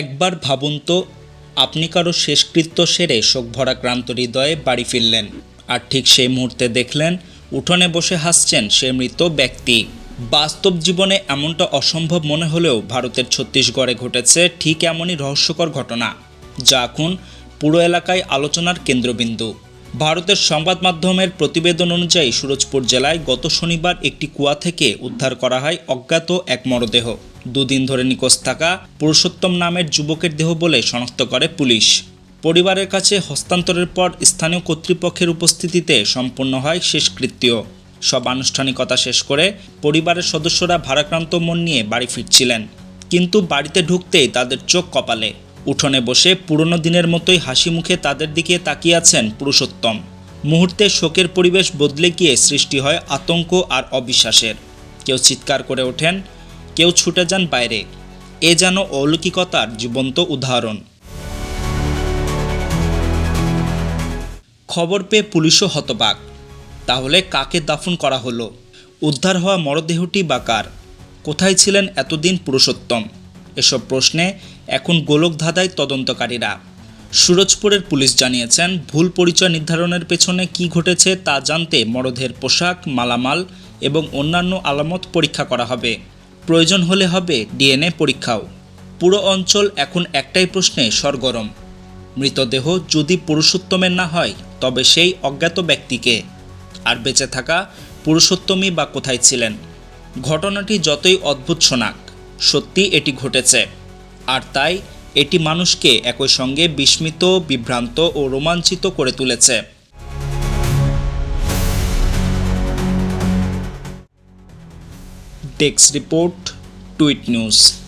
একবার ভাবুন তো, আপনি কারও শেষকৃত্য সেরে শোকভরা ক্রান্ত হৃদয়ে বাড়ি ফিরলেন। আর ঠিক সেই মুহূর্তে দেখলেন, উঠোনে বসে হাসছেন সে মৃত ব্যক্তি। বাস্তব জীবনে এমনটা অসম্ভব মনে হলেও ভারতের ছত্তিশগড়ে ঘটেছে ঠিক এমনই রহস্যকর ঘটনা। যা এখন পুরো এলাকায় আলোচনার কেন্দ্রবিন্দু। ভারতের সংবাদ মাধ্যমের প্রতিবেদন অনুযায়ী সুরজপুর জেলায় গত শনিবার একটি কুয়া থেকে উদ্ধার করা হয় অজ্ঞাত এক মরদেহ। দুদিন ধরে নিখোঁজ থাকা পুরুষোত্তম নামের যুবকের দেহ বলে শনাক্ত করে পুলিশ। পরিবারের কাছে হস্তান্তরের পর স্থানীয় কর্তৃপক্ষের উপস্থিতিতে সম্পন্ন হয় শেষকৃত্য। সব আনুষ্ঠানিকতা শেষ করে পরিবারের সদস্যরা ভারাক্রান্ত মন নিয়ে বাড়ি ফিরছিলেন। কিন্তু বাড়িতে ঢুকতেই তাদের চোখ কপালে। উঠোনে বসে পুরনো দিনের মতোই হাসি মুখে তাদের দিকে তাকিয়ে আছেন পুরুষোত্তম। মুহূর্তে শোকের পরিবেশ বদলে গিয়ে সৃষ্টি হয় আতঙ্ক আর অবিশ্বাসের। কেউ চিৎকার করে ওঠেন কেউ ছুটে যান বাইরে। এ যেন অলৌকিকতার জীবন্ত উদাহরণ। খবর পেয়ে পুলিশও হতবাক। তাহলে কাকে দাফন করা হলো? উদ্ধার হওয়া মরদেহটি বা কার? কোথায় ছিলেন এতদিন পুরুষোত্তম? এসব প্রশ্নে এখন গোলক ধাঁধায় তদন্তকারীরা। সুরজপুরের পুলিশ জানিয়েছেন, ভুল পরিচয় নির্ধারণের পেছনে কি ঘটেছে তা জানতে মরদেহের পোশাক, মালামাল এবং অন্যান্য আলামত পরীক্ষা করা হবে। প্রয়োজন হলে হবে ডিএনএ পরীক্ষাও। পুরো অঞ্চল এখন একটাই প্রশ্নে সরগরম। মৃতদেহ যদি পুরুষোত্তমের না হয়, তবে সেই অজ্ঞাত ব্যক্তিকে। আর বেঁচে থাকা পুরুষোত্তমই বা কোথায় ছিলেন? ঘটনাটি যতই অদ্ভুত শোনাক, সত্যি এটি ঘটেছে। আর তাই এটি মানুষকে একই সঙ্গে বিস্মিত, বিভ্রান্ত ও রোমাঞ্চিত করে তুলেছে। Tech's report, Tweet News.